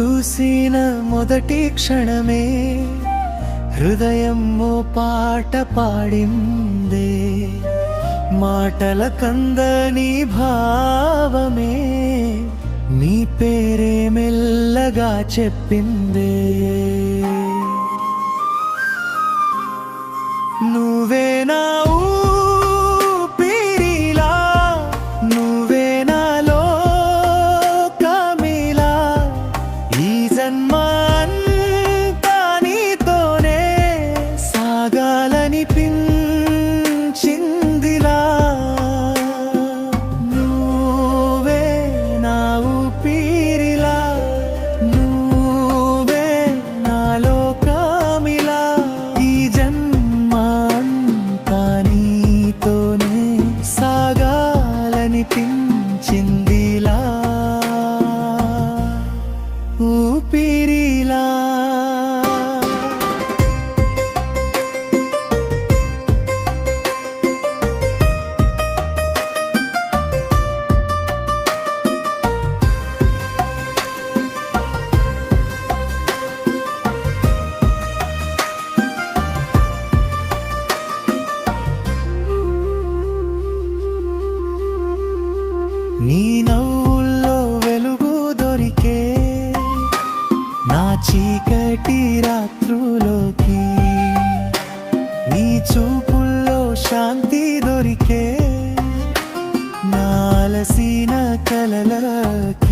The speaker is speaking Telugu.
చూసిన మొదటి క్షణమే హృదయం ఓ పాట పాడిందే. మాటల కందని భావమే నీ పేరే మెల్లగా చెప్పిందే. జన్మ అంతా నీతోనే సాగాలనిపించిందిలా నువ్వే నా ఊపిరిలా నువ్వే నాలో కామిలా ఈ జన్మ అంతా నీతోనే సాగాలని నీ నవ్వుల్లో వెలుగు దొరికే నా చీకటి రాత్రులోకి నీ చూపుల్లో శాంతి దొరికే నాలసిన కలలకి.